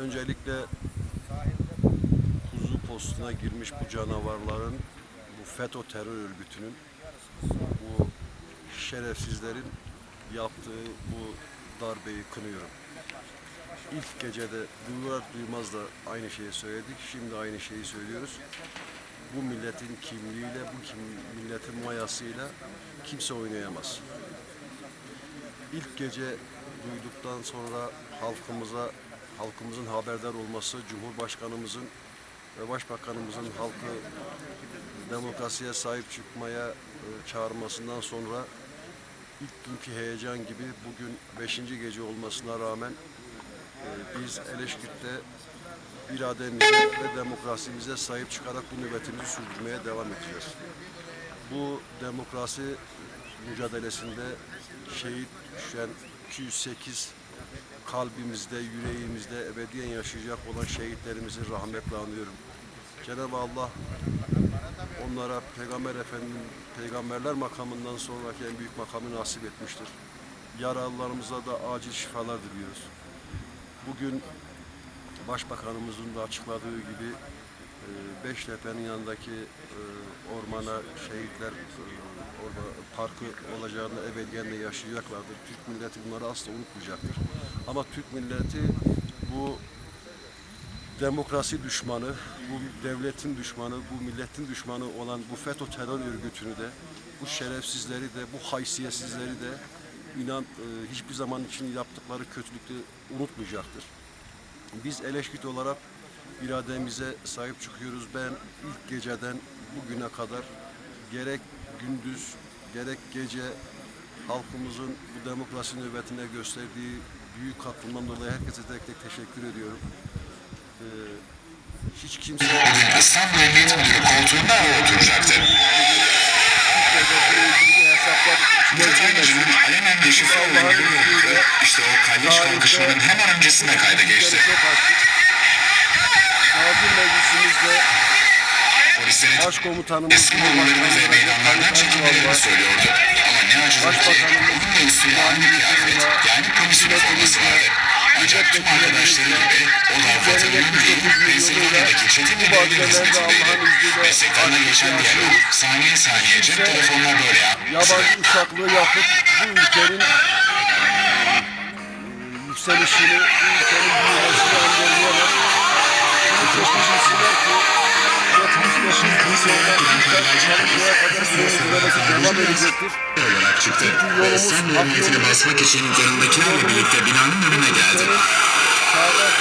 Öncelikle kuzu postuna girmiş bu canavarların, bu FETÖ terör örgütünün, bu şerefsizlerin yaptığı bu darbeyi kınıyorum. İlk gecede duyar duymaz da aynı şeyi söyledik, şimdi aynı şeyi söylüyoruz. Bu milletin kimliğiyle, bu kim- milletin mayasıyla kimse oynayamaz. İlk gece duyduktan sonra halkımıza, halkımızın haberdar olması, Cumhurbaşkanımızın ve Başbakanımızın halkı demokrasiye sahip çıkmaya e, çağırmasından sonra ilk günkü heyecan gibi bugün beşinci gece olmasına rağmen e, biz Eleşkirt'te irademize ve demokrasimize sahip çıkarak bu nöbetimizi sürdürmeye devam edeceğiz. Bu demokrasi mücadelesinde şehit düşen 208 kalbimizde, yüreğimizde ebediyen yaşayacak olan şehitlerimizi rahmetle anıyorum. Cenab-ı Allah onlara Peygamber Efendimiz peygamberler makamından sonraki en büyük makamı nasip etmiştir. Yaralılarımıza da acil şifalar diliyoruz. Bugün Başbakanımızın da açıkladığı gibi Beştepe'nin yanındaki e, ormana şehitler e, orada parkı olacağını ebediyen de yaşayacaklardır. Türk milleti bunları asla unutmayacaktır. Ama Türk milleti bu demokrasi düşmanı, bu devletin düşmanı, bu milletin düşmanı olan bu FETÖ terör örgütünü de, bu şerefsizleri de, bu haysiyetsizleri de inan e, hiçbir zaman için yaptıkları kötülükleri unutmayacaktır. Biz Eleşkit olarak irademize sahip çıkıyoruz. Ben ilk geceden bugüne kadar gerek gündüz gerek gece halkımızın bu demokrasi nöbetine gösterdiği büyük katkından dolayı herkese tek tek teşekkür ediyorum. Ee, hiç kimse İstanbul Emniyet Müdürü koltuğunda o oturacaktı. Yatay alenen deşifre olduğu görüldü. İşte o kalleş kalkışmanın hemen öncesinde kayda geçti. Başkomutanımız yollarını ve vardı. Ancak tüm arkadaşları gibi o da vatanının değil Pensilvanya'daki çetin bir devlet hizmetindeydi. Mesleklerine geçen bir yer o. Saniye saniye cep telefonlar böyle yabancı uçaklığı yapıp bu ülkenin e, yükselişini, bu ülkenin büyümesini engelleyemez. Üzülsünler ki 75 yıl sonra buraya kadar sürdürülmesi devam edecektir. olarak çıktı. Ve hak Emniyetini basmak için yanındakilerle birlikte binanın önüne geldi. Çağdaş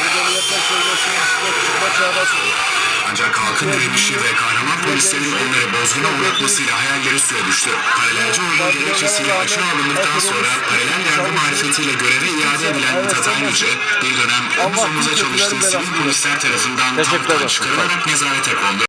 medeniyetler üstüne çıkma çabasıdır. Ancak halkın direnişi ve kahraman polislerin onları bozguna uğratmasıyla hayalleri suya düştü. Paralelci ordunun gerekçesiyle açığa alındıktan sonra paralel yargı marifetiyle göreve iade edilen Mithat Aynıcı bir dönem omuz omuza çalıştığı sivil polisler tarafından tanktan çıkarılarak nezarete kondu.